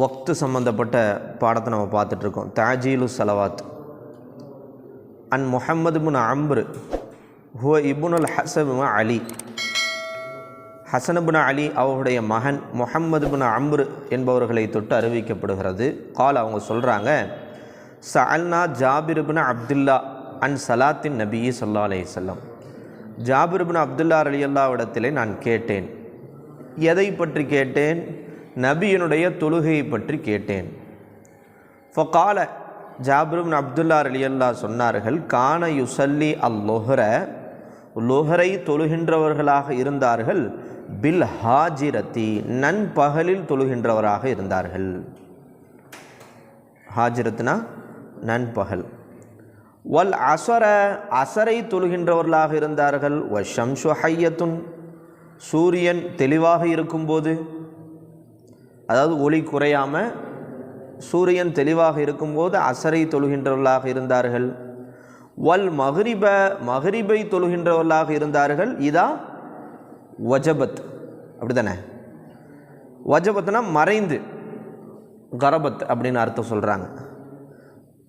வக்து சம்மந்தப்பட்ட பாடத்தை நம்ம பார்த்துட்ருக்கோம். தாஜீலு சலவாத். அன் முஹம்மது முன் அம்ரு ஹுவ இபுனுல் ஹசபு அலி. ஹசனபுன் அலி அவருடைய மகன் முஹம்மது புன அம்ரு என்பவர்களை தொட்டு அறிவிக்கப்படுகிறது. கால் அவங்க சொல்கிறாங்க சஅல்னா அல்னா பின் அப்துல்லா அன் சலாத்தின் நபி சொல்லா அலையம் ஜாபிர் பின் அப்துல்லா அலி அல்லாவிடத்திலே நான் கேட்டேன். எதை பற்றி கேட்டேன்? நபியினுடைய தொழுகையை பற்றி கேட்டேன். ஃபகால ஜாப்ரும் அப்துல்லா அலியல்லா சொன்னார்கள் கான யுசல்லி அல் லொஹர லொஹரை தொழுகின்றவர்களாக இருந்தார்கள் பில் ஹாஜிரத்தி நண்பகலில் தொழுகின்றவராக இருந்தார்கள். ஹாஜிரத்னா நண்பகல். வல் அசர அசரை தொழுகின்றவர்களாக இருந்தார்கள் வ ஷம்ஷு ஹையத்துன் சூரியன் தெளிவாக இருக்கும்போது அதாவது ஒளி குறையாமல் சூரியன் தெளிவாக இருக்கும்போது அசரை தொழுகின்றவர்களாக இருந்தார்கள். வல் மஹரிப மஹரிபை தொழுகின்றவர்களாக இருந்தார்கள். இதா வஜபத். அப்படி தானே வஜபத்னா மறைந்து கரபத் அப்படின்னு அர்த்தம் சொல்கிறாங்க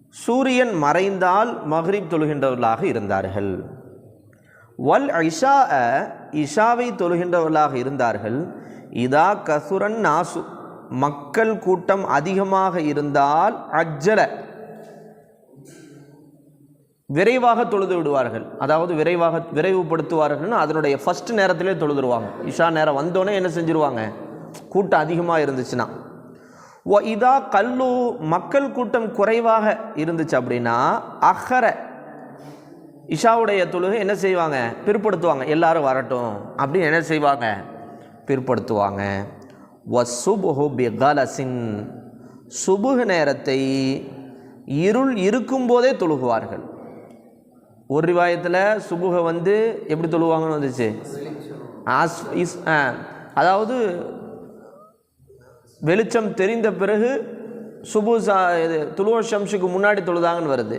சூரியன் மறைந்தால் மஹ்ரிப் தொழுகின்றவர்களாக இருந்தார்கள். வல் ஐஷா இஷாவை தொழுகின்றவர்களாக இருந்தார்கள். இதா கசுரன் நாசு. மக்கள் கூட்டம் அதிகமாக இருந்தால் அஜ்ஜல. விரைவாக தொழுது விடுவார்கள். அதாவது விரைவாக விரைவுபடுத்துவார்கள்னு அதனுடைய ஃபஸ்ட் நேரத்திலே தொழுதுருவாங்க. இஷா நேரம் வந்தோடனே என்ன செஞ்சுருவாங்க? கூட்டம் அதிகமாக இருந்துச்சுன்னா. ஓ இதா கல்லு மக்கள் கூட்டம் குறைவாக இருந்துச்சு அப்படின்னா அஹர. இஷாவுடைய தொழுகை என்ன செய்வாங்க? பிற்படுத்துவாங்க. எல்லாரும் வரட்டும். அப்படின்னு என்ன செய்வாங்க? பிற்படுத்துவாங்க. வசுபுஹு பிகலசின். சுபுகு நேரத்தை இருள் இருக்கும்போதே தொழுகுவார்கள். ஒரு ரிவாயத்தில் சுபுகை வந்து எப்படி தொழுவாங்கன்னு வந்துச்சு? ஆஸ் இஸ் அதாவது வெளிச்சம் தெரிந்த பிறகு சுபு சா இது துளுவ ஷம்ஸுக்கு முன்னாடி தொழுதாங்கன்னு வருது.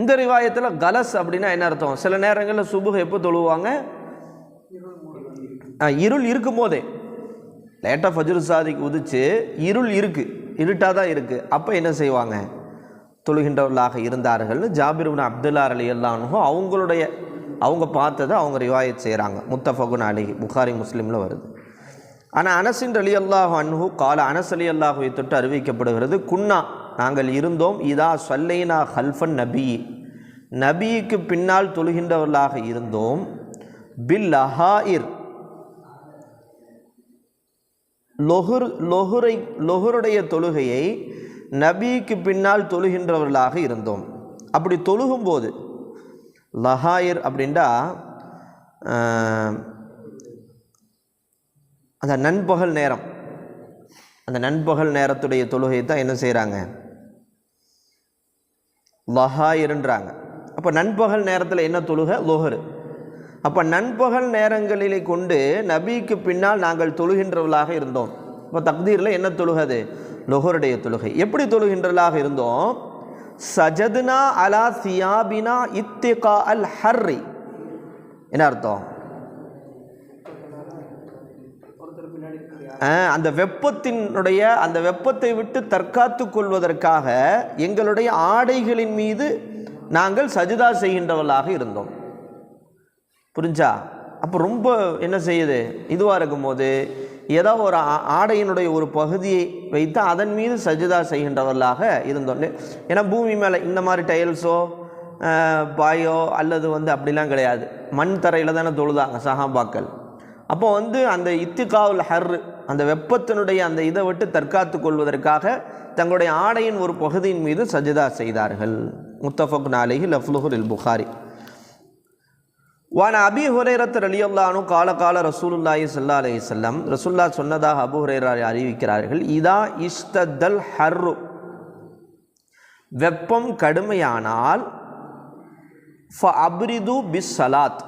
இந்த ரிவாயத்தில் கலஸ் அப்படின்னா என்ன அர்த்தம்? சில நேரங்களில் சுபுக எப்போ தொழுவாங்க? இருள் இருக்கும் போதே லேட்டாக ஃபஜ்ரு சாதிக்கு உதிச்சு இருள் இருக்குது இருட்டாக தான் இருக்குது அப்போ என்ன செய்வாங்க? தொழுகின்றவர்களாக இருந்தார்கள்னு ஜாபிர்பின் அப்துல்லா அலி அல்லானும் அவங்களுடைய அவங்க பார்த்ததை அவங்க ரிவாயத் செய்கிறாங்க முத்தஃபகுன் அலி புகாரி முஸ்லீமில் வருது. ஆனால் அனசின் அலி அல்லாஹு அன்ஹு கால அனஸ் அலி அல்லாஹுவை தொட்டு அறிவிக்கப்படுகிறது குன்னா நாங்கள் இருந்தோம் இதா சொல்லைனா ஹல்ஃபன் நபி. நபிக்கு பின்னால் தொழுகின்றவர்களாக இருந்தோம். பில் அஹாயிர் லொஹுர் லொஹுரை லொஹுருடைய தொழுகையை நபிக்கு பின்னால் தொழுகின்றவர்களாக இருந்தோம். அப்படி தொழுகும்போது லஹாயிர் அப்படின்டா அந்த நண்பகல் நேரம் அந்த நண்பகல் நேரத்துடைய தொழுகை தான் என்ன செய்கிறாங்க லஹாயிருன்றாங்க. அப்போ நண்பகல் நேரத்தில் என்ன தொழுகை? லொஹரு அப்போ நண்பகல் நேரங்களிலே கொண்டு நபிக்கு பின்னால் நாங்கள் தொழுகின்றவர்களாக இருந்தோம். இப்போ தக்தீரில் என்ன தொழுகது? லொஹருடைய தொழுகை. எப்படி தொழுகின்றவர்களாக இருந்தோம்? சஜதுனா அலா சியாபினா இத்திகா அல் ஹர்ரி. என்ன அர்த்தம்? அந்த வெப்பத்தினுடைய அந்த வெப்பத்தை விட்டு தற்காத்து கொள்வதற்காக எங்களுடைய ஆடைகளின் மீது நாங்கள் சஜிதா செய்கின்றவர்களாக இருந்தோம். புரிஞ்சா? அப்போ ரொம்ப என்ன செய்யுது? இதுவாக இருக்கும்போது ஏதோ ஒரு ஆடையினுடைய ஒரு பகுதியை வைத்து அதன் மீது சஜிதா செய்கின்றவர்களாக இருந்தோண்டு ஏன்னா பூமி மேலே இந்த மாதிரி டைல்ஸோ பாயோ அல்லது வந்து அப்படிலாம் கிடையாது. மண் தரையில் தானே தொழுதாங்க சஹாபாக்கள். அப்போ வந்து அந்த இத்திகாவுல் ஹர் அந்த வெப்பத்தினுடைய அந்த இதை விட்டு தற்காத்து கொள்வதற்காக தங்களுடைய ஆடையின் ஒரு பகுதியின் மீது சஜிதா செய்தார்கள். முத்தஃபக் நாலேஹி லஃப்லுஹுல் புகாரி. வான அபி ஹுரேரத் அலி அல்லானு கால கால ரசூலுல்லாஹி சல்லா அலி சொல்லம் ரசூல்லா சொன்னதாக அபு ஹுரேரா அறிவிக்கிறார்கள். இதா இஸ்தல் ஹர்ரு. வெப்பம் கடுமையானால் ஃப அப்ரிது பிஸ் சலாத்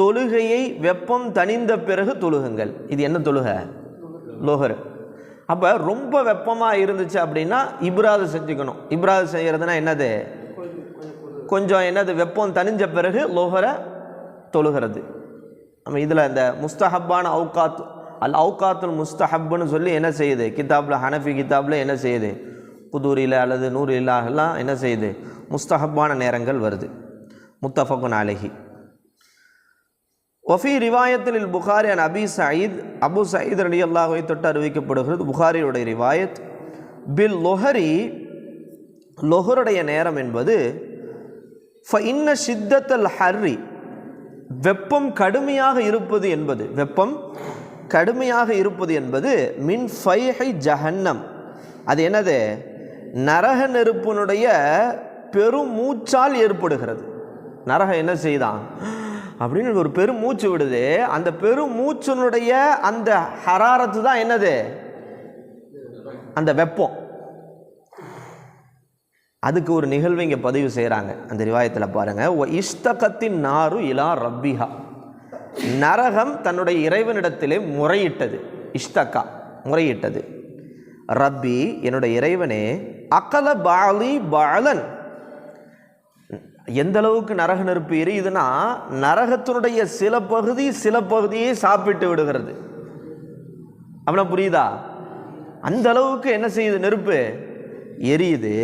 தொழுகையை வெப்பம் தணிந்த பிறகு தொழுகுங்கள். இது என்ன தொழுகை? லோகர். அப்போ ரொம்ப வெப்பமாக இருந்துச்சு அப்படின்னா இப்ராது செஞ்சுக்கணும். இப்ராது செய்கிறதுனா என்னது? கொஞ்சம் என்னது? வெப்பம் தணிஞ்ச பிறகு லோஹரை தொழுகிறது. நம்ம இதில் இந்த முஸ்தஹப்பான அவுகாத் அல் அவுகாத்துல் முஸ்தஹப்புன்னு சொல்லி என்ன செய்யுது? கிதாபில் ஹனஃபி கிதாபில் என்ன செய்யுது? குதூரியில் அல்லது நூறில் எல்லாம் என்ன செய்யுது? முஸ்தஹப்பான நேரங்கள் வருது. முத்தஃபகுன் அலஹி. ஒஃபி ரிவாயத்தில் Bukhari an Abi Sayeed Abu Sayeed Ali அல்லாஹை தொட்டு அறிவிக்கப்படுகிறது புகாரியுடைய ரிவாயத். பில் லொஹரி லொஹருடைய நேரம் என்பது ஃப இன்ன சித்தத்தல் ஹர்ரி வெப்பம் கடுமையாக இருப்பது என்பது வெப்பம் கடுமையாக இருப்பது என்பது மின் ஃபைஹை ஜஹன்னம். அது என்னது? நரக நெருப்பினுடைய பெருமூச்சால் ஏற்படுகிறது. நரகம் என்ன செய்தான் அப்படின்னு ஒரு பெரும் மூச்சு விடுது. அந்த பெரும் மூச்சினுடைய அந்த ஹராரத்து தான் என்னது? அந்த வெப்பம். அதுக்கு ஒரு நிகழ்வு இங்கே பதிவு செய்கிறாங்க அந்த ரிவாயத்தில் பாருங்கள் ஓ இஷ்தகத்தின் நாரு இலா ரப்பிஹா. நரகம் தன்னுடைய இறைவனிடத்திலே முறையிட்டது. இஷ்தகா முறையிட்டது. ரப்பி என்னுடைய இறைவனே அகல பாலி பாலன். எந்த அளவுக்கு நரக நெருப்பு எரியுதுன்னா நரகத்தினுடைய சில பகுதி சில பகுதியை சாப்பிட்டு விடுகிறது. அப்படின்னா புரியுதா? அந்த அளவுக்கு என்ன செய்யுது நெருப்பு? எரியுது.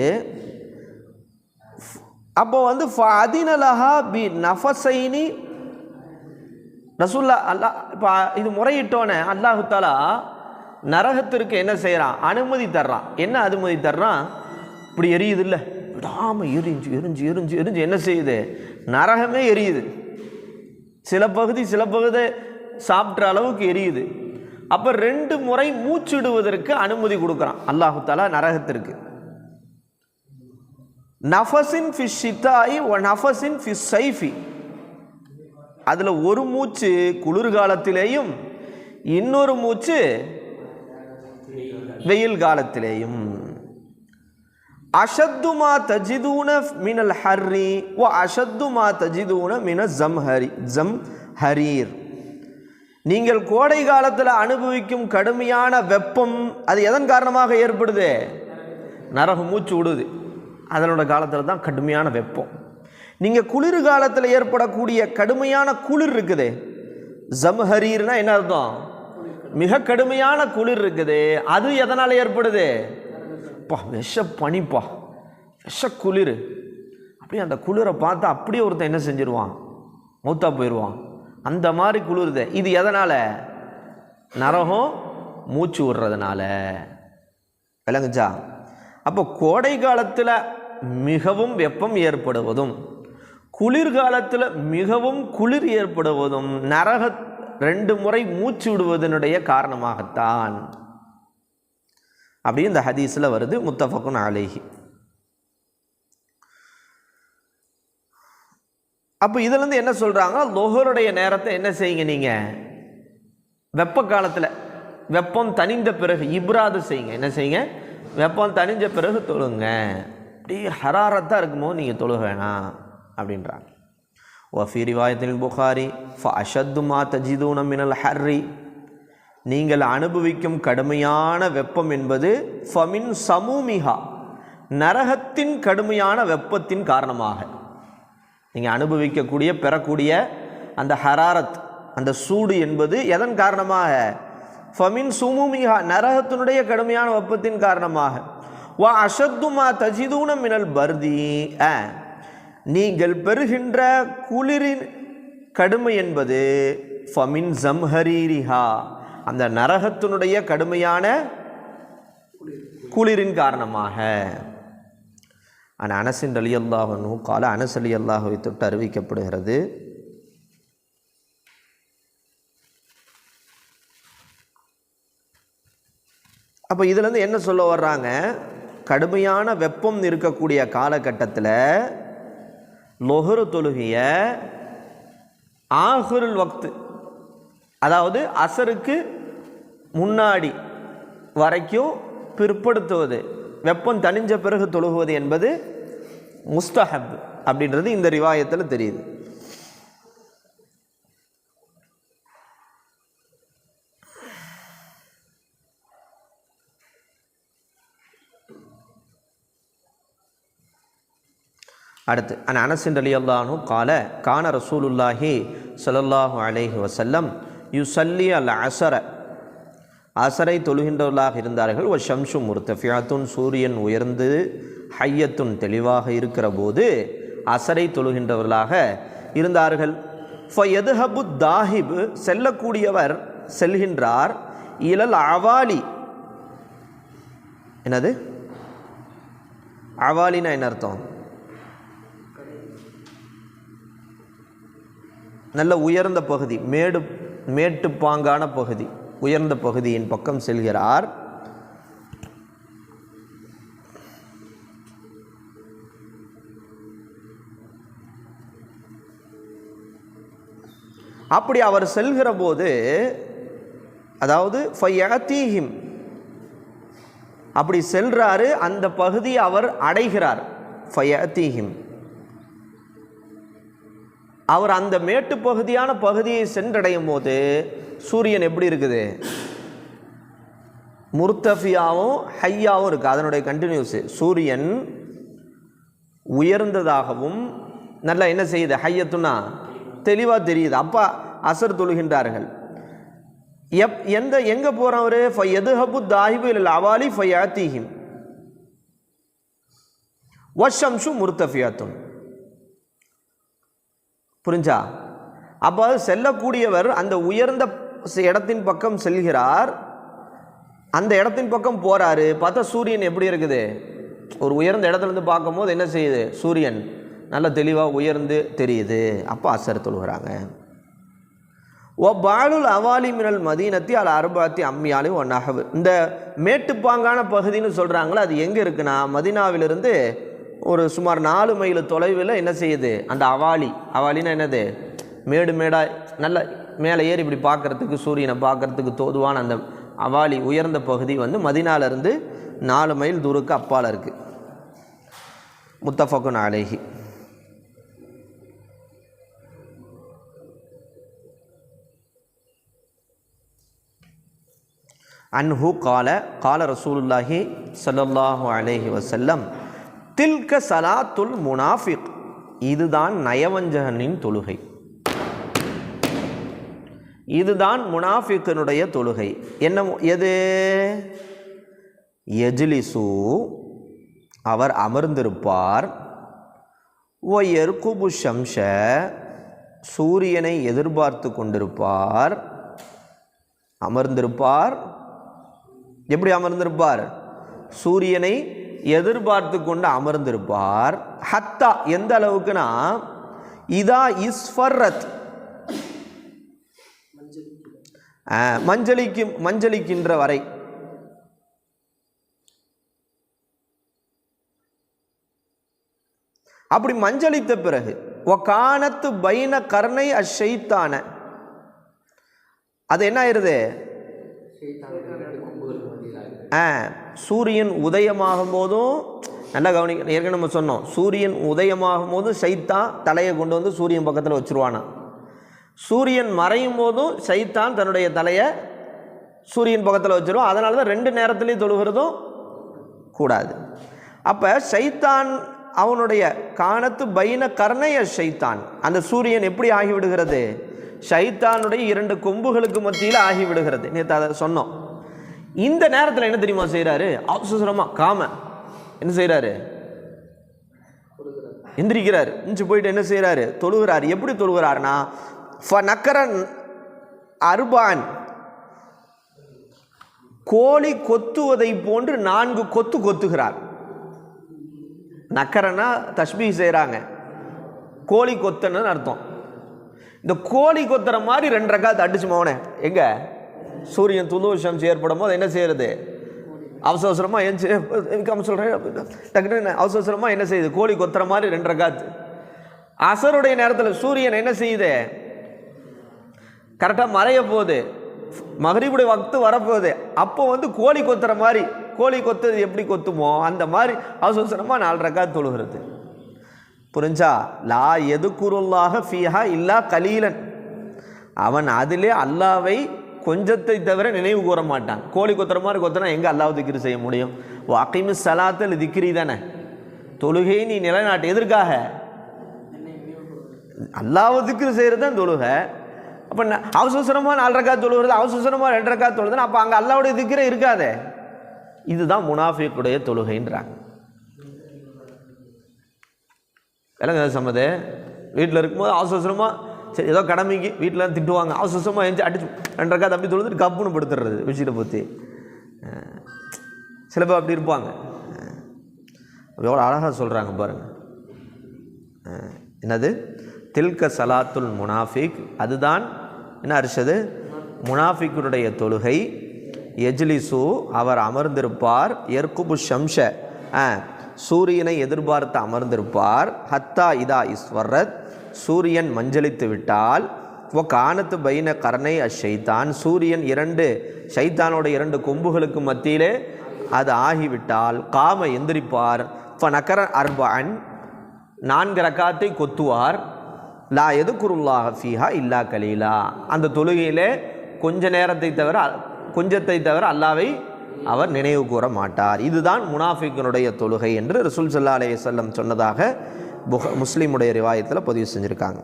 அப்போ வந்து அதினலஹா பி நஃபசைனி ரசுல்லா அல்லா இப்போ இது முறையிட்டோன்னே அல்லாஹு தாலா நரகத்திற்கு என்ன செய்கிறான் அனுமதி தர்றான். என்ன அனுமதி தர்றான்? இப்படி எரியுது இல்லை விடாமல் எரிஞ்சு எரிஞ்சு எரிஞ்சு எரிஞ்சு என்ன செய்யுது? நரகமே எரியுது. சில பகுதி சில பகுதி சாப்பிட்ற அளவுக்கு எரியுது. அப்போ ரெண்டு முறை மூச்சிடுவதற்கு அனுமதி கொடுக்குறான். அல்லாஹு தாலா நரகத்திற்கு. நஃபஸின் ஃபிஷ் ஷித்தாயி ஒ நஃபஸின் ஃபிஷ் சைஃபி அதில் ஒரு மூச்சு குளிர்காலத்திலேயும் இன்னொரு மூச்சு வெயில் காலத்திலேயும். அஷத்துமா தஜிதூன மினல் ஹர்ரி ஓ அஷத்துமா தஜிதூன மின ஜம் ஹரி ஜம் ஹரீர் நீங்கள் கோடை காலத்தில் அனுபவிக்கும் கடுமையான வெப்பம் அது எதன் காரணமாக ஏற்படுது? நரகு மூச்சு விடுது. அதனோட காலத்தில் தான் கடுமையான வெப்பம். நீங்கள் குளிர் காலத்தில் ஏற்படக்கூடிய கடுமையான குளிர் இருக்குது. ஜம்ஹரீர்னா என்ன அர்த்தம்? மிக கடுமையான குளிர் இருக்குது. அது எதனால் ஏற்படுது? பா விஷ பனிப்பா விஷ குளிர் அப்படியே அந்த குளிரை பார்த்து அப்படியே ஒருத்தன் என்ன செஞ்சிருவான்? மௌத்தா போயிடுவான் அந்த மாதிரி குளிருது. இது எதனால்? நரகம் மூச்சு விடுறதுனால. விளங்குச்சா? அப்போ கோடை காலத்தில் மிகவும் வெப்பம் ஏற்படுவதும் குளிர்காலத்தில் மிகவும் குளிர் ஏற்படுவதும் நரக ரெண்டு முறை மூச்சு விடுவதனுடைய காரணமாகத்தான். அப்படி இந்த ஹதீஸில் வருது முத்தஃபக்குன் அலேஹி. அப்போ இதுலேருந்து என்ன சொல்கிறாங்க லொஹருடைய நேரத்தை என்ன செய்யுங்க நீங்கள் வெப்ப காலத்தில் வெப்பம் தனிந்த பிறகு இப்ராது செய்யுங்க. என்ன செய்யுங்க? வெப்பம் தனிஞ்ச பிறகு தொழுங்க. அப்படி ஹராரத்தாக இருக்கும்போது நீங்கள் தொழுக வேணாம் அப்படின்றாங்க. ஒஃபி ரிவாயத்தில் புகாரி ஃப அஷத்து மா தஜிதூன மினல் ஹர்ரி. நீங்கள் அனுபவிக்கும் கடுமையான வெப்பம் என்பது ஃபமின் சமூமிஹா நரகத்தின் கடுமையான வெப்பத்தின் காரணமாக. நீங்கள் அனுபவிக்கக்கூடிய பெறக்கூடிய அந்த ஹராரத் அந்த சூடு என்பது எதன் காரணமாக? ஃபமின் சுமுமிஹா நரகத்தினுடைய கடுமையான வெப்பத்தின் காரணமாக. வா அஷத்துமா தஜிதூன மினல் பர்தி அ. நீங்கள் பெறுகின்ற குளிரின் கடுமை என்பது ஃபமின் ஜம்ஹரீரிஹா அந்த நரகத்தினுடைய கடுமையான குளிரின் காரணமாக. ஆனால் அனசின் அலி அல்லாஹனு கால அனஸ் அலி அல்லாஹுவை தொட்டு அறிவிக்கப்படுகிறது. அப்போ இதுலேருந்து என்ன சொல்ல வர்றாங்க? கடுமையான வெப்பம் இருக்கக்கூடிய காலகட்டத்தில் லொஹரு தொழுகைய ஆஹுருல் வக்து அதாவது அசருக்கு முன்னாடி வரைக்கும் பிற்படுத்துவது வெப்பம் தணிஞ்ச பிறகு தொழுகுவது என்பது முஸ்தஹப் அப்படின்றது இந்த ரிவாயத்தில் தெரியுது. அடுத்து அன் அனசின் அலி அல்லானு கால கான ரசூலுல்லாஹி ஸல்லல்லாஹு அலைஹி வஸல்லம் யுசல்லி அல் அசர அசரை தொழுகின்றவர்களாக இருந்தார்கள். ஒ ஷம்ஷு முர்த்தஃபியாத்துன் சூரியன் உயர்ந்து ஹையத்துன் தெளிவாக இருக்கிற போது அசரை தொழுகின்றவர்களாக இருந்தார்கள். ஃபயதுஹபு தாஹிப் செல்லக்கூடியவர் செல்கின்றார். இலல் அவாலி என்னது? அவாலினா என்ன அர்த்தம்? நல்ல உயர்ந்த பகுதி மேடு மேட்டுப்பாங்கான பகுதி உயர்ந்த பகுதியின் பக்கம் செல்கிறார். அப்படி அவர் செல்கிற போது அதாவது ஃபையகத்தீஹிம் அப்படி செல்றாரு அந்த பகுதியை அவர் அடைகிறார். ஃபையகத்தீஹிம் அவர் அந்த மேட்டு பகுதியான பகுதியை சென்றடையும் போது சூரியன் எப்படி இருக்குது? முர்த்தஃபியாவும் ஹையாவும் இருக்குது அதனுடைய கண்டினியூஸ் சூரியன் உயர்ந்ததாகவும் நல்லா என்ன செய்யுது? ஹையத்துனா தெளிவாக தெரியுது. அப்பா அசர் தொழுகின்றார்கள். எப் எந்த எங்கே போகிறவர் ஃபை எதுஹபு தாஹிபு இல்லை அவாலி ஃபை ஆத்தீஹிம் வஷம்ஷு முர்த்தஃபியாத்துன். புரிஞ்சா? அப்போ செல்லக்கூடியவர் அந்த உயர்ந்த இடத்தின் பக்கம் செல்கிறார். அந்த இடத்தின் பக்கம் போகிறாரு பார்த்தா சூரியன் எப்படி இருக்குது? ஒரு உயர்ந்த இடத்துல இருந்து பார்க்கும்போது என்ன செய்யுது? சூரியன் நல்ல தெளிவாக உயர்ந்து தெரியுது. அப்போ அசர் தொழுகிறாங்க. ஓ பாலுல் அவாலி மினல் மதீனத்தி அல் அறுபாத்தி அம்மியாலி ஒன் இந்த மேட்டுப்பாங்கான பகுதின்னு சொல்கிறாங்களே அது எங்கே இருக்குன்னா? மதீனாவிலிருந்து ஒரு சுமார் நாலு மைல் தொலைவில் என்ன செய்யுது? அந்த அவாலி அவாலின்னா என்னது? மேடு மேடாக நல்ல மேலே ஏறி இப்படி பார்க்குறதுக்கு சூரியனை பார்க்குறதுக்கு தோதுவான அந்த அவாலி உயர்ந்த பகுதி வந்து மதினாலேருந்து நாலு மைல் தூரக்கு அப்பால் இருக்குது முத்தஃபகுன் அலேஹி. அன்ஹு கால கால ரசூலுல்லாஹி சல்லாஹூ அலேஹி வசல்லம் தில்க சலாத்துல் முனாஃபிக். இதுதான் நயவஞ்சகனின் தொழுகை. இதுதான் முனாஃபிக்கனுடைய தொழுகை. என்ன எது? எஜ்லிசு. அவர் அமர்ந்திருப்பார். ஓ எர்குபு ஷம்ஷ. சூரியனை எதிர்பார்த்து கொண்டிருப்பார். அமர்ந்திருப்பார். எப்படி அமர்ந்திருப்பார்? சூரியனை எதிர்பார்த்து கொண்டு அமர்ந்திருப்பார். ஹத்தா எந்த அளவுக்குனா இதா இஸ்ஃபர்ரத் மஞ்சளிக்கும் மஞ்சளிக்கின்ற வரை. அப்படி மஞ்சளித்த பிறகு ஒக்கானத்து பைன கர்ணை அஷைத்தான. அது என்ன ஆயிருது சூரியன் உதயமாகும் போதும் நல்லா கவனி ஏற்கனவே நம்ம சொன்னோம் சூரியன் உதயமாகும் போதும் சைத்தான் தலையை கொண்டு வந்து சூரியன் பக்கத்தில் வச்சுருவானா சூரியன் மறையும் போதும் சைத்தான் தன்னுடைய தலையை சூரியன் பக்கத்தில் வச்சிரும். அதனால தான் ரெண்டு நேரத்துலேயும் தொழுகிறதும் கூடாது. அப்போ சைத்தான் அவனுடைய காணத்து பைன கர்ணைய சைத்தான். அந்த சூரியன் எப்படி ஆகிவிடுகிறது? சைத்தானுடைய இரண்டு கொம்புகளுக்கு மத்தியில் ஆகிவிடுகிறது. நேற்று அதை சொன்னோம். இந்த நேரத்தில் என்ன தெரியுமா செய்கிறாரு அவசரமாக காம. என்ன செய்கிறாரு எந்திரிக்கிறார். எந்திரிச்சு போயிட்டு என்ன செய்கிறாரு தொழுகிறார். எப்படி தொழுகிறாருன்னா ஃப நக்கரன் அர்பான். கோழி கொத்துவதை போன்று நான்கு கொத்து கொத்துகிறார். நக்கரன்னா தஷ்மி செய்கிறாங்க கோழி கொத்தன்னு அர்த்தம். இந்த கோழி கொத்துற மாதிரி ரெண்டு ரக்காத்து அடிச்சு மோனே எங்கே? சூரியன் துளுவசம் ஏற்படும் போது என்ன செய்யறது? அவசர அவசரமாக என்ன சொல்கிறேன் டக்குன்னு அவசர அவசரமாக என்ன செய்யுது? கோழி கொத்துற மாதிரி ரெண்டு காத்து. அசருடைய நேரத்தில் சூரியன் என்ன செய்யுது? கரெக்டாக மறைய போகுது. மகரிபுடைய வக்து வரப்போகுது. அப்போ வந்து கோழி கொத்துற மாதிரி கோழி கொத்துறது எப்படி கொத்துமோ அந்த மாதிரி அவசரமாக நாலு ரக்காத் தொழுகிறது. புரிஞ்சா? லா எது குருல்லாக ஃபீஹா இல்லா கலீலன். அவன் அதிலே அல்லாவை கொஞ்சத்தை தவிர நினைவு கூற மாட்டான். கோழி கொத்துற மாதிரி கொத்தனா எங்கே அல்லாஹ் திக்ரி செய்ய முடியும்? வாக்கிமு சலாத்தில் திக்ரி தானே? தொழுகை நீ நிலைநாட்டு எதற்காக? அல்லாஹ் திக்ரி செய்கிறது தான் தொழுகை. அப்போ அவசரமாக நாலு ரக்கா தொழுகிறது அவசரமாக ரெண்டு ரக்கா தொழுதுன்னா அப்போ அங்கே அல்லாவுடைய திக்ரே இருக்காதே? இதுதான் முனாஃபிக்குடைய தொழுகைன்றாங்க. விலங்க சம்மது வீட்டில் இருக்கும்போது அவசரமாக சரி ஏதோ கடமைக்கு வீட்டில் திட்டுவாங்க. அவசரமாக எழுந்து அடிச்சு ரெண்டு அப்படி தப்பி தொழுது கப்புன்னு படுத்துடுறது விஷயத்தை பற்றி சில பேர் அப்படி இருப்பாங்க. எவ்வளோ அழகாக சொல்கிறாங்க பாருங்கள் என்னது? தில்க சலாத்துல் முனாஃபிக். அதுதான் என்ன அரிச்சது? முனாஃபிக்குடைய தொழுகை. எஜ்லிசு அவர் அமர்ந்திருப்பார். எர்குபு ஷம்ஷ. ஆ, சூரியனை எதிர்பார்த்து அமர்ந்திருப்பார். ஹத்தா இதா இஸ்வரத். சூரியன் மஞ்சளித்து விட்டால் ஓ காணத்து பைன கரணை அஷைத்தான். சூரியன் இரண்டு ஷைத்தானோட இரண்டு கொம்புகளுக்கு மத்தியிலே அது ஆகிவிட்டால் காம எந்திரிப்பார். இப்போ நக்கர அர்பான் நான்கு ரக்காத்தை கொத்துவார். லா எதுக்குருல்லாஹ ஃபீஹா இல்லா கலீலா. அந்த தொழுகையிலே கொஞ்ச நேரத்தை தவிர கொஞ்சத்தை தவிர அல்லாவை அவர் நினைவு கூற மாட்டார். இதுதான் முனாஃபிக்கனுடைய தொழுகை என்று ரசூல் சல்லா அலைஹி சொன்னதாக புக முஸ்லீமுடைய ரிவாயத்தில் பதிவு செஞ்சுருக்காங்க.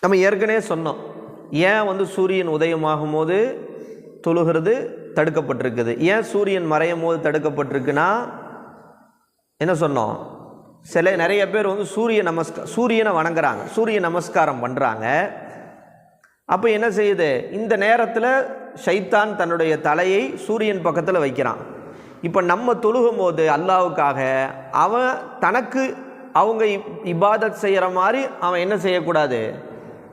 நம்ம ஏற்கனவே சொன்னோம். ஏன் வந்து சூரியன் உதயமாகும் போது தொழுகிறது தடுக்கப்பட்டிருக்குது? ஏன் சூரியன் மறையும் போது தடுக்கப்பட்டிருக்குன்னா என்ன சொன்னோம்? சில நிறைய பேர் வந்து சூரிய நமஸ்கா சூரியனை வணங்குறாங்க. சூரிய நமஸ்காரம் பண்ணுறாங்க அப்போ என்ன செய்யுது? இந்த நேரத்தில் ஷைத்தான் தன்னுடைய தலையை சூரியன் பக்கத்தில் வைக்கிறான். இப்போ நம்ம தொழுகும் போது அல்லாவுக்காக அவன் தனக்கு அவங்க இப்- இபாதத் செய்கிற மாதிரி அவன் என்ன செய்யக்கூடாது?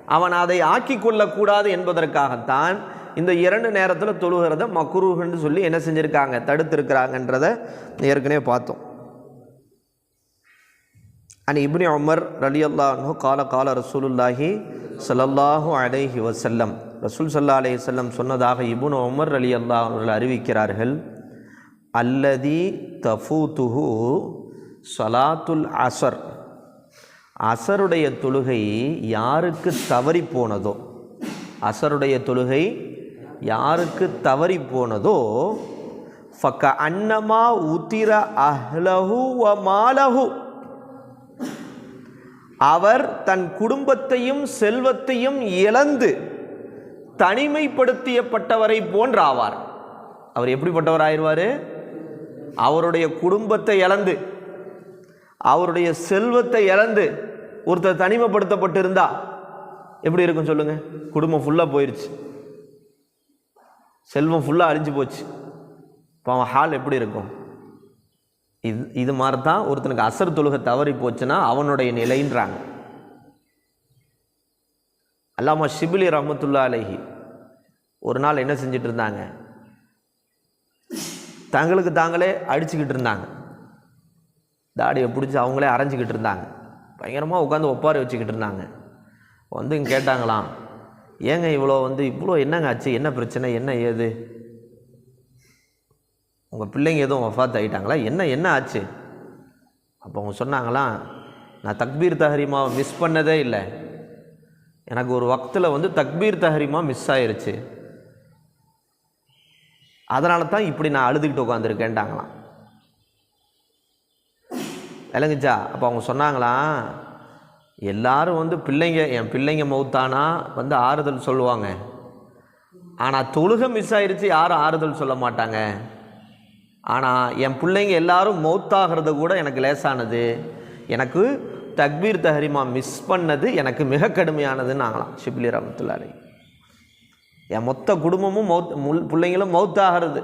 அவன் அதை ஆக்கி கொள்ளக்கூடாது என்பதற்காகத்தான் இந்த இரண்டு நேரத்தில் தொழுகிறத மக்குருகன்னு சொல்லி என்ன செஞ்சுருக்காங்க? தடுத்திருக்கிறாங்கன்றத ஏற்கனவே பார்த்தோம். அன் இப்னி உமர் ரலி அல்லாஹு கால கால ரசூலுல்லாஹி ஸல்லல்லாஹு அலைஹி வசல்லம் ரசூல் சல்லா அலைஹி செல்லம் சொன்னதாக இபுன் உமர் ரலி அல்லாஹ் அவர்கள் அறிவிக்கிறார்கள். அல்லதி தஃபூத்துஹு சலாத்துல் அசர் அசருடைய தொழுகை யாருக்கு தவறி போனதோ அசருடைய தொழுகை யாருக்கு தவறி போனதோ ஃபக்க அன்னமா உத்திர அஹ்லஹு வ மாலஹு. அவர் தன் குடும்பத்தையும் செல்வத்தையும் இழந்து தனிமைப்படுத்தியப்பட்டவரை போன்றாவார். அவர் எப்படிப்பட்டவர் ஆயிடுவார்? அவருடைய குடும்பத்தை இழந்து அவருடைய செல்வத்தை இழந்து ஒருத்தர் தனிமைப்படுத்தப்பட்டிருந்தா எப்படி இருக்கும் சொல்லுங்க? குடும்பம் ஃபுல்லாக போயிடுச்சு செல்வம் ஃபுல்லாக அழிஞ்சு போச்சு. இப்போ அவன் ஹால் எப்படி இருக்கும்? இது இது மாதிரி தான் ஒருத்தனுக்கு அசர் தொழுகை தவறி போச்சுன்னா அவனுடைய நிலைன்றாங்க. அல்லாமா ஷிபிலி ரஹமத்துல்லா அலஹி ஒரு நாள் என்ன செஞ்சிட்டு இருந்தாங்க? தங்களுக்கு தாங்களே அடிச்சுக்கிட்டு இருந்தாங்க. தாடியை பிடிச்சி அவங்களே அரைஞ்சிக்கிட்டு இருந்தாங்க. பயங்கரமாக உட்காந்து ஒப்பாரி வச்சுக்கிட்டு இருந்தாங்க. வந்து இங்கே கேட்டாங்களாம் ஏங்க இவ்வளோ வந்து இவ்வளோ என்னங்க ஆச்சு? என்ன பிரச்சனை? என்ன ஏது? உங்கள் பிள்ளைங்க எதுவும் வஃபாத் ஆகிட்டாங்களா என்ன என்ன ஆச்சு? அப்போ அவங்க சொன்னாங்களாம் நான் தக்பீர் தஹரிமாவை மிஸ் பண்ணதே இல்லை. எனக்கு ஒரு வக்தில் வந்து தக்பீர் தஹரிமா மிஸ் ஆயிடுச்சு அதனால தான் இப்படி நான் அழுதுகிட்டு உட்காந்துருக்கேன்ட்டாங்களாம் விளங்குச்சா? அப்போ அவங்க சொன்னாங்களாம் எல்லாரும் வந்து பிள்ளைங்க என் பிள்ளைங்க மௌத்தானா? வந்து ஆறுதல் சொல்லுவாங்க. ஆனால் தொழுகை மிஸ் ஆயிடுச்சு யாரும் ஆறுதல் சொல்ல மாட்டாங்க. ஆனால் என் பிள்ளைங்க எல்லாரும் மௌத்தாகிறது கூட எனக்கு லேசானது. எனக்கு தக்பீர் தஹரிமா மிஸ் பண்ணது எனக்கு மிக கடுமையானதுன்னு ஆகலாம். ஷிப்லி ரஹமத்துல்லாரி என் மொத்த குடும்பமும் மௌத் முள் பிள்ளைங்களும் மௌத்தாகிறது.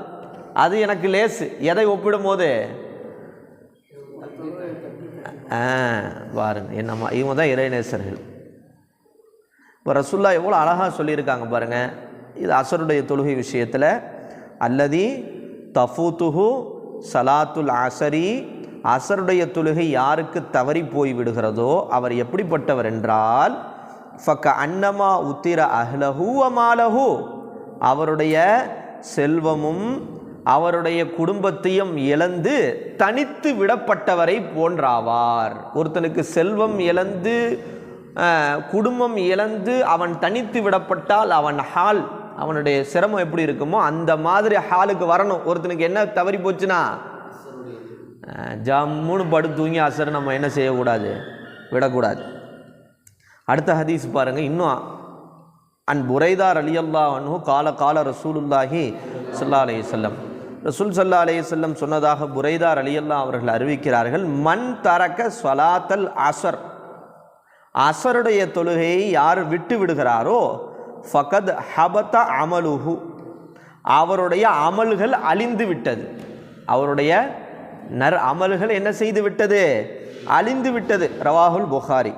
அது எனக்கு லேசு. எதை ஒப்பிடும் போது ஆ பாருங்க. என்னம்மா இவங்க தான் இறைநேசர்கள். இப்போ ரசுல்லா எவ்வளோ அழகாக சொல்லியிருக்காங்க பாருங்க. இது அசருடைய தொழுகை விஷயத்தில் அல்லதி தஃபூத்துஹு சலாத்துல் அசரி. அசருடைய தொழுகை யாருக்கு தவறி போய் விடுகிறதோ அவர் எப்படிப்பட்டவர் என்றால் ஃபக்க அன்னமா உத்திர அஹ்லஹூ அமாலஹூ அவருடைய செல்வமும் அவருடைய குடும்பத்தையும் இழந்து தனித்து விடப்பட்டவரை போன்றாவார். ஒருத்தனுக்கு செல்வம் இழந்து குடும்பம் இழந்து அவன் தனித்து விடப்பட்டால் அவன் ஹால் அவனுடைய சிரமம் எப்படி இருக்குமோ அந்த மாதிரி ஹாலுக்கு வரணும். ஒருத்தனுக்கு என்ன தவறி போச்சுன்னா ஜம்முன்னு படுத்து தூங்கி அசர் நம்ம என்ன செய்யக்கூடாது? விடக்கூடாது. அடுத்த ஹதீஸ் பாருங்கள் இன்னும் அன் புரைதார் அலியல்லா அன்ஹு கால கால ரசூலுல்லாஹி சல்லா அலி செல்லம் ரசூல் சல்லா அலி செல்லம் சொன்னதாக புரைதார் அலியல்லா அவர்கள் அறிவிக்கிறார்கள் மண் தரக்க சலாத்தல் அசர் அசருடைய தொழுகையை யார் விட்டு விடுகிறாரோ ஃபகத் ஹபத அமலுஹு. அவருடைய அமல்கள் அழிந்து விட்டது. அவருடைய நர் அமல்கள் என்ன செய்து விட்டது? அழிந்து விட்டது. ரவாகுல் புகாரி.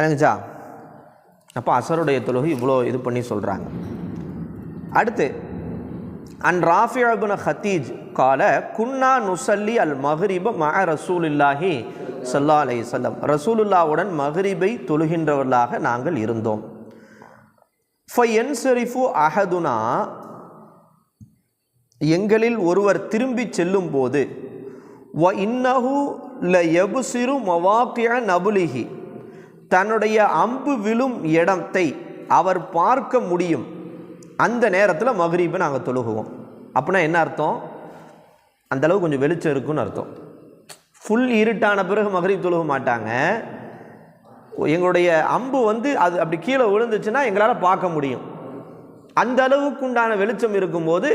விளங்குச்சா அப்போ அசருடைய தொழுகை இவ்வளோ இது பண்ணி சொல்கிறாங்க அடுத்து அன் ராஃபியபுன ஹத்தீஜ் கால குன்னா நுசல்லி அல் மஹ்ரிப ம ரசூலுல்லாஹி சல்லா அலை சொல்லம் ரசூலுல்லாவுடன் மஹ்ரிபை தொழுகின்றவர்களாக நாங்கள் இருந்தோம். ஃபயன்சரிஃபு அஹதுனா எங்களில் ஒருவர் திரும்பி செல்லும் போது வ இன்னஹு ல எபுசிரு மவாக்கிய நபுலிஹி. தன்னுடைய அம்பு விழும் இடத்தை அவர் பார்க்க முடியும். அந்த நேரத்தில் மகரீபை நாங்கள் தொழுகுவோம். அப்படின்னா என்ன அர்த்தம்? அந்த அளவு கொஞ்சம் வெளிச்சம் இருக்குன்னு அர்த்தம். ஃபுல் இருட்டான பிறகு மகரீப் தொழுக மாட்டாங்க. எங்களுடைய அம்பு வந்து அது அப்படி கீழே விழுந்துச்சுன்னா எங்களால் பார்க்க முடியும். அந்த அளவுக்கு உண்டான வெளிச்சம் இருக்கும்போது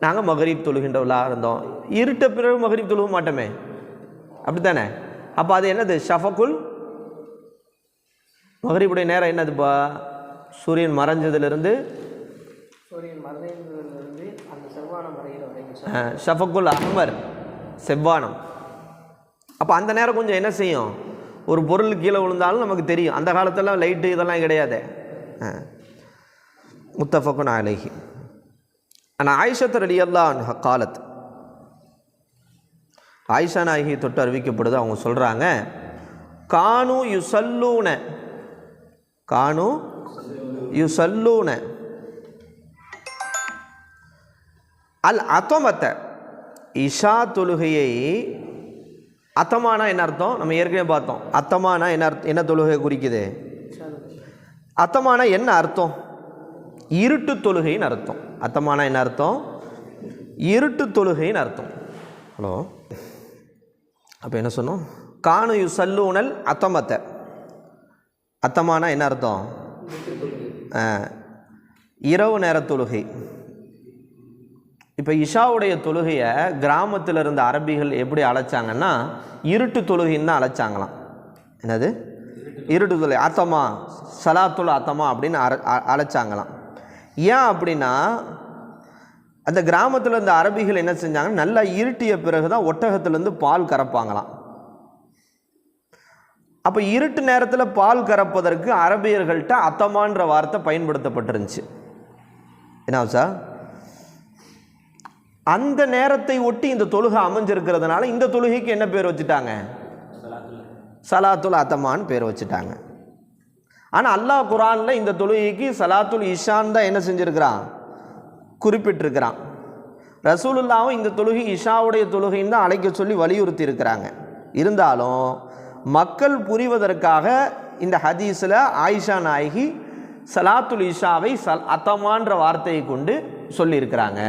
நாங்கள் மகரீப் தொழுகின்றவர்களாக இருந்தோம். இருட்ட பிறகு மகரீப் தொழுக மாட்டோமே. அப்படித்தானே? அப்போ அது என்னது? ஷஃபகுல் மகரிபுடைய நேரம் என்னதுப்பா? சூரியன் மறைஞ்சதுலேருந்து? சூரியன் மறைந்ததிலிருந்து அந்த செவ்வானம் வரைகிற வரைக்கும் அஹ், ஷஃபகுல் அஹ்மர் செவ்வானம். அப்போ அந்த நேரம் கொஞ்சம் என்ன செய்யும்? ஒரு பொருள் கீழே விழுந்தாலும் நமக்கு தெரியும். அந்த காலத்தெல்லாம் லைட்டு இதெல்லாம் கிடையாது. முத்தஃபகுன் அலைஹி. ஆனால் ஆயிஷத் ரலி அல்லா காலத். ஆயிஷா நாயகி தொட்டு அறிவிக்கப்படுது. அவங்க சொல்கிறாங்க கானு யுசல்லூன கானு யுசல்லூன அல் அத்தமத்தை. இஷா தொழுகையை அத்தமானா என்ன அர்த்தம்? நம்ம ஏற்கனவே பார்த்தோம். அத்தமானா என்ன அர்த்தம் என்ன தொழுகை குறிக்குது? அத்தமானா என்ன அர்த்தம்? இருட்டு தொழுகைன்னு அர்த்தம். அத்தமானா என்ன அர்த்தம்? இருட்டு தொழுகைன்னு அர்த்தம். ஹலோ. அப்போ என்ன சொன்னோம்? காணு யு சல்லூனல் அத்தமத்தை. அத்தமானா என்ன அர்த்தம்? இரவு நேர தொழுகை. இப்போ இஷாவுடைய தொழுகையை கிராமத்தில் இருந்த அரபிகள் எப்படி அழைச்சாங்கன்னா இருட்டு தொழுகைன்னு தான் அழைச்சாங்களாம். என்னது? இருட்டு தொழுகை. அத்தமா சலாத்துல் அத்தமா அப்படின்னு அர- அ- அழைச்சாங்களாம். ஏன் அப்படின்னா அந்த கிராமத்தில் இருந்த அரபிகள் என்ன செஞ்சாங்கன்னா நல்லா இருட்டிய பிறகு தான் ஒட்டகத்துலேருந்து பால் கறப்பாங்களாம். அப்போ இருட்டு நேரத்தில் பால் கறப்பதற்கு அரபியர்கள்ட்ட அத்தமான்ற வார்த்தை பயன்படுத்தப்பட்டிருந்துச்சு. என்ன சார் அந்த நேரத்தை ஒட்டி இந்த தொழுகை அமைஞ்சிருக்கிறதுனால இந்த தொழுகைக்கு என்ன பேர் வச்சுட்டாங்க? சலாத்துல் அத்தமான்னு பேர் வச்சுட்டாங்க. ஆனால் அல்லாஹ் குரானில் இந்த தொழுகைக்கு சலாத்துல் இஷான் தான் என்ன செஞ்சுருக்கிறான்? குறிப்பிட்டிருக்கிறான். ரசூலுல்லாவும் இந்த தொழுகை இஷாவுடைய தொழுகைன்னு தான் அழைக்க சொல்லி வலியுறுத்தி இருக்கிறாங்க இருந்தாலும் மக்கள் புரிவதற்காக இந்த ஹதீஸில் ஆயிஷா நாயகி சலாத்துல் இஷாவை சல் அத்தமான்ற வார்த்தையை கொண்டு சொல்லியிருக்கிறாங்க.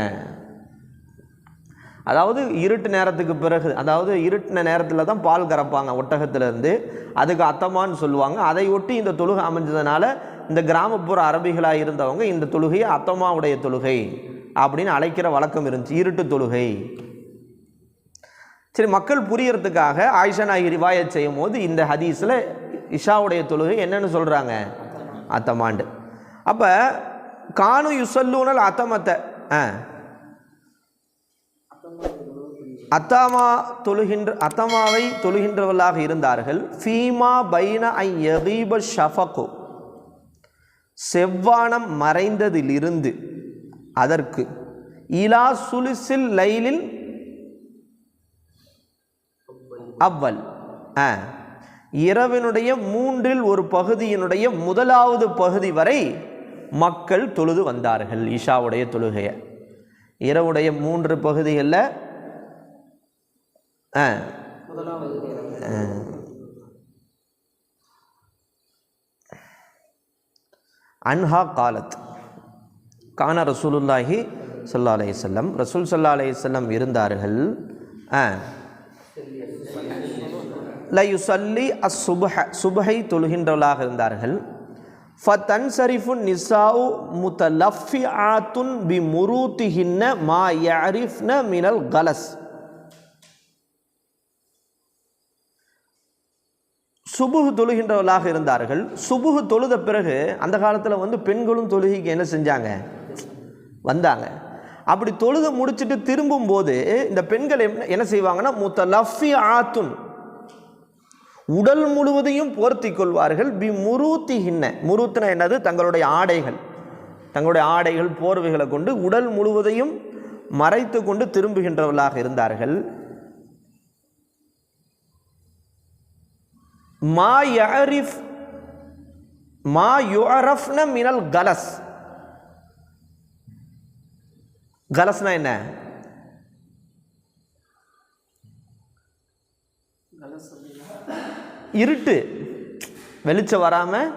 அதாவது இருட்டு நேரத்துக்கு பிறகு அதாவது இருட்டின நேரத்தில் தான் பால் கறப்பாங்க ஒட்டகத்திலேருந்து அதுக்கு அத்தமான்னு சொல்லுவாங்க. அதை ஒட்டி இந்த தொழுகை அமைஞ்சதுனால இந்த கிராமப்புற அரபிகளாக இருந்தவங்க இந்த தொழுகையை அத்தமாவுடைய தொழுகை அப்படின்னு அழைக்கிற வழக்கம் இருந்துச்சு. இருட்டு தொழுகை. சரி மக்கள் புரியறதுக்காக ஆயிஷா நாயகி ரிவாயத் செய்யும் போது இந்த ஹதீஸில் இஷாவுடைய தொழுகை என்னென்னு சொல்கிறாங்க அத்தமாண்டு அப்போ கானு யுசல்லூனல் அத்தமத்தை ஆ. அத்தாமா தொழுகின்ற அத்தமாவை தொழுகின்றவர்களாக இருந்தார்கள். ஃபீமா பைன ஐ எகீப ஷஃபகு. செவ்வானம் மறைந்ததிலிருந்து அதற்கு இலா சுலிசில் லைலில் அவ்வல். ஆ. இரவினுடைய மூன்றில் ஒரு பகுதியினுடைய முதலாவது பகுதி வரை மக்கள் தொழுது வந்தார்கள் ஈஷாவுடைய தொழுகையை. இரவுடைய மூன்று பகுதிகளில் ஆ. முதலாவது அன்ஹா காலத். கான ரசூலுல்லாஹி சொல்லா அலையம் ரசூல் சொல்லா அலையம் இருந்தார்கள். ஆ. லயுசல்லி அஸ் சுபஹ சுபஹை தொழுகின்றவளாக இருந்தார்கள். ஃபத்தன் சரிஃபு நிசாவு முதலஃபி ஆத்துன் பி முரூத்திஹின்ன மா யரிஃப்ன மினல் கலஸ் சுபுகு தொழுகின்றவர்களாக இருந்தார்கள். சுபுகு தொழுத பிறகு அந்த காலத்தில் வந்து பெண்களும் தொழுகைக்கு என்ன செஞ்சாங்க? வந்தாங்க. அப்படி தொழுத முடிச்சுட்டு திரும்பும்போது இந்த பெண்கள் என்ன என்ன செய்வாங்கன்னா மூத்த லஃபி ஆத்துன் உடல் முழுவதையும் போர்த்தி கொள்வார்கள். பி முருத்தி ஹின்ன முருத்தின என்னது? தங்களுடைய ஆடைகள். தங்களுடைய ஆடைகள் போர்வைகளை கொண்டு உடல் முழுவதையும் மறைத்து கொண்டு திரும்புகின்றவர்களாக இருந்தார்கள். மா யரிஃப் மா யுஅரஃப்ன மினல் கலஸ். கலஸ்னா என்ன கலஸ் அப்படின்னா இருட்டு வெளிச்சம் வராமல்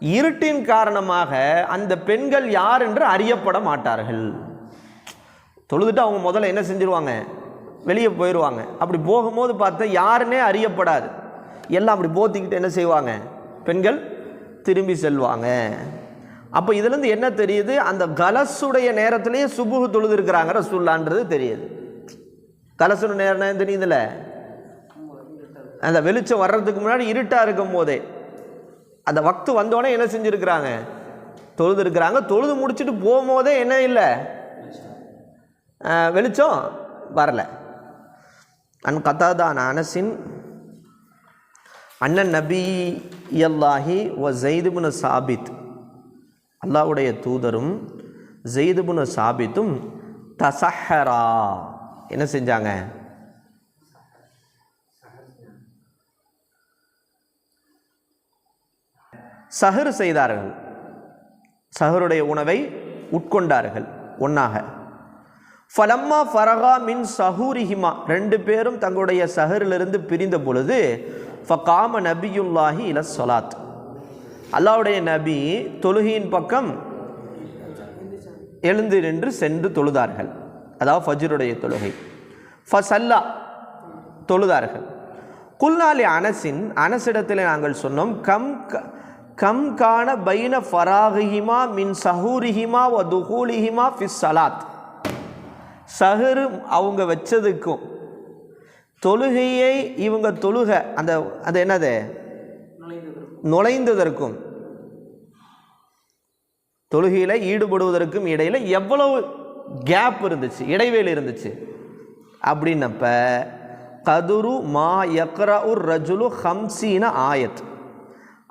இருட்டின் காரணமாக அந்த பெண்கள் யார் என்று அறியப்பட மாட்டார்கள். தொழுதுட்டு அவங்க முதல்ல என்ன செஞ்சுருவாங்க? வெளியே போயிடுவாங்க அப்படி போகும்போது பார்த்தா யாருன்னே அறியப்படாது. எல்லாம் அப்படி போத்திக்கிட்டு என்ன செய்வாங்க? பெண்கள் திரும்பி செல்வாங்க. அப்போ இதுலேருந்து என்ன தெரியுது? அந்த கலசுடைய நேரத்திலேயே சுபுகு தொழுது இருக்கிறாங்க சொல்லான்றது தெரியுது. கலசுடைய நேரம் தெரியுதுல்ல அந்த வெளிச்சம் வர்றதுக்கு முன்னாடி இருட்டாக இருக்கும் போதே அந்த வக்து வந்தோடனே என்ன செஞ்சுருக்கிறாங்க? தொழுது இருக்கிறாங்க தொழுது முடிச்சுட்டு போகும்போதே என்ன இல்லை? வெளிச்சம் வரல. அன் கத்தாதான் அனசின் அண்ணன் நபி அல்லாஹி ஒ ஜெய்துபுன சாபித் அல்லாவுடைய தூதரும் ஜெய்துபுன சாபித்தும் தசஹரா. என்ன செஞ்சாங்க? சஹர் செய்தார்கள். சஹருடைய உணவை உட்கொண்டார்கள் ஒன்றாக ஃபலம்மா ஃபரகா மின் சஹூரிஹிமா. ரெண்டு பேரும் தங்களுடைய சஹரிலிருந்து பிரிந்த பொழுது ஃபகாம நபியுல்லாஹி இல சொலாத் அல்லாவுடைய நபி தொழுகையின் பக்கம் எழுந்து நின்று சென்று தொழுதார்கள். அதாவது ஃபஜ்ருடைய தொழுகை. ஃபசல்லா தொழுதார்கள். குல்நாலி அனசின் அனசிடத்தில் நாங்கள் சொன்னோம் கம் க- கம் காண பைன ஃபராகிஹிமா மின் சஹூரிஹிமா வ துஹூலிஹிமா ஃபிஸ் சலாத் சஹரு அவங்க வச்சதுக்கும் தொழுகையை இவங்க தொழுக அந்த அது என்னது? நுழைந்ததற்கும். தொழுகையில் ஈடுபடுவதற்கும் இடையில் எவ்வளவு கேப் இருந்துச்சு இடைவேளை இருந்துச்சு. அப்படின்னப்ப கதுரு மா யக்ரா உர் ரஜுலு ஹம்சீன ஆயத்.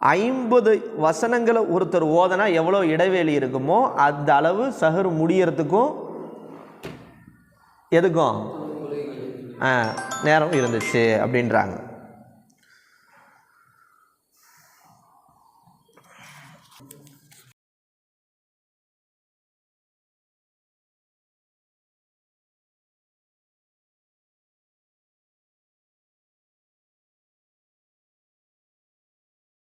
ஐம்பது வசனங்களை ஒருத்தர் ஓதனா எவ்வளோ இடைவெளி இருக்குமோ அந்த அளவு சஹர் முடியறதுக்கும் எதுக்கும்? நேரம் இருந்துச்சு அப்படின்றாங்க.